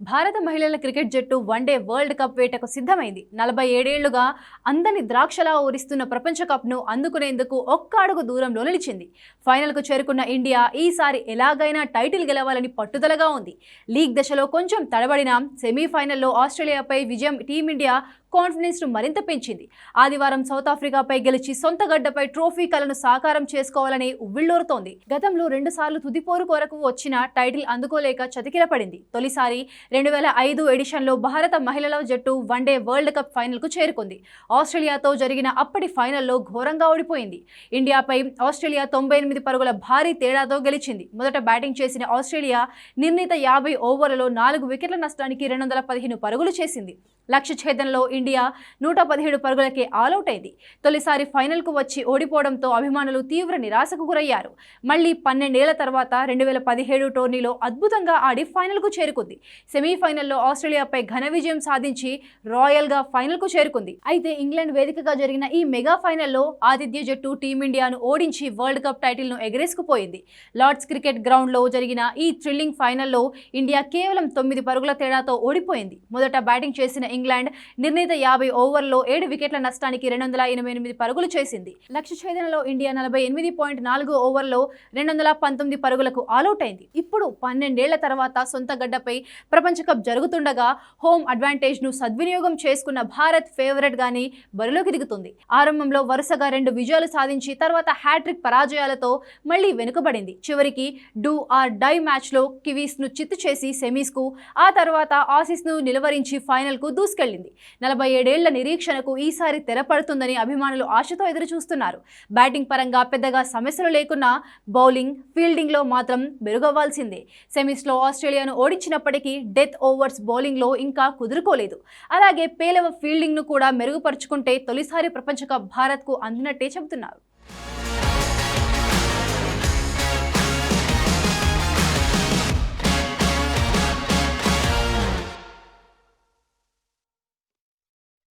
భారత మహిళల క్రికెట్ జట్టు వన్డే వరల్డ్ కప్ వేటకు సిద్ధమైంది. నలభై ఏడేళ్ళుగా అందని ద్రాక్షలా ఊరిస్తున్న ప్రపంచ కప్ను అందుకునేందుకు ఒక్క అడుగు దూరంలో నిలిచింది. ఫైనల్కు చేరుకున్న ఇండియా ఈసారి ఎలాగైనా టైటిల్ గెలవాలని పట్టుదలగా ఉంది. లీగ్ దశలో కొంచెం తడబడిన సెమీఫైనల్లో ఆస్ట్రేలియాపై విజయం టీమిండియా కాన్ఫిడెన్స్ను మరింత పెంచింది. ఆదివారం సౌత్ ఆఫ్రికాపై గెలిచి సొంత గడ్డపై ట్రోఫీ కలను సాకారం చేసుకోవాలని ఉవ్విళ్ళూరుతోంది గతంలో రెండుసార్లు తుదిపోరు కొరకు వచ్చిన టైటిల్ అందుకోలేక చతికిలపడింది. తొలిసారి రెండు వేల ఐదు ఎడిషన్లో భారత మహిళల జట్టు వన్డే వరల్డ్ కప్ ఫైనల్కు చేరుకుంది. ఆస్ట్రేలియాతో జరిగిన అప్పటి ఫైనల్లో ఘోరంగా ఓడిపోయింది. ఇండియాపై ఆస్ట్రేలియా తొంభై ఎనిమిది పరుగుల భారీ తేడాతో గెలిచింది. మొదట బ్యాటింగ్ చేసిన ఆస్ట్రేలియా నిర్ణీత యాభై ఓవర్లలో నాలుగు వికెట్ల నష్టానికి రెండు వందల పదిహేను పరుగులు చేసింది. లక్ష్య ఛేదనలో ఇండియా నూట పదిహేడు పరుగులకే ఆలౌట్ అయింది తొలిసారి ఫైనల్కు వచ్చి ఓడిపోవడంతో అభిమానులు తీవ్ర నిరాశకు గురయ్యారు. మళ్ళీ పన్నెండేళ్ళ తర్వాత రెండు వేల పదిహేడు టోర్నీలో అద్భుతంగా ఆడి ఫైనల్కు చేరుకుంది. సెమీఫైనల్లో ఆస్ట్రేలియాపై ఘన విజయం సాధించి రాయల్గా ఫైనల్కు చేరుకుంది. అయితే ఇంగ్లాండ్ వేదికగా జరిగిన ఈ మెగా ఫైనల్లో ఆతిథ్య జట్టు టీమిండియాను ఓడించి వరల్డ్ కప్ టైటిల్ను ఎగరేసుకుపోయింది లార్డ్స్ క్రికెట్ గ్రౌండ్లో జరిగిన ఈ థ్రిల్లింగ్ ఫైనల్లో ఇండియా కేవలం తొమ్మిది పరుగుల తేడాతో ఓడిపోయింది. మొదట బ్యాటింగ్ చేసిన ఇంగ్లాండ్ నిర్ణీత యాభై ఓవర్లో ఏడు వికెట్ల నష్టానికి రెండు వందల ఎనభై ఎనిమిది పరుగులు చేసింది. లక్ష్య ఛేదనలో ఇండియా నలభై ఎనిమిది పాయింట్ నాలుగు ఓవర్లో రెండు వందల పంతొమ్మిది పరుగులకు ఆలౌట్ అయింది ఇప్పుడు పన్నెండేళ్ళ తర్వాత సొంత గడ్డపై ప్రపంచ కప్ జరుగుతుండగా హోమ్ అడ్వాంటేజ్ను సద్వినియోగం చేసుకున్న భారత్ ఫేవరెట్గాని బరిలోకి దిగుతుంది. ఆరంభంలో వరుసగా రెండు విజయాలు సాధించి తర్వాత హ్యాట్రిక్ పరాజయాలతో మళ్ళీ వెనుకబడింది. చివరికి డూ ఆర్ డై మ్యాచ్లో కివీస్ను చిత్తు చేసి సెమీస్కు ఆ తర్వాత ఆసీస్ను నిలువరించి ఫైనల్కు దూసుకెళ్ళింది నలభై ఏడేళ్ళ నిరీక్షణకు ఈసారి తెరపడుతుందని అభిమానులు ఆశతో ఎదురు చూస్తున్నారు బ్యాటింగ్ పరంగా పెద్దగా సమస్యలు లేకున్నా బౌలింగ్ ఫీల్డింగ్లో మాత్రం మెరుగవ్వాల్సిందే. సెమీస్లో ఆస్ట్రేలియాను ఓడించినప్పటికీ డెత్ ఓవర్స్ బౌలింగ్లో ఇంకా కుదురుకోలేదు. అలాగే పేలవ ఫీల్డింగ్ను కూడా మెరుగుపరుచుకుంటే తొలిసారి ప్రపంచ కప్ భారత్కు అందినట్టే చెబుతున్నారు.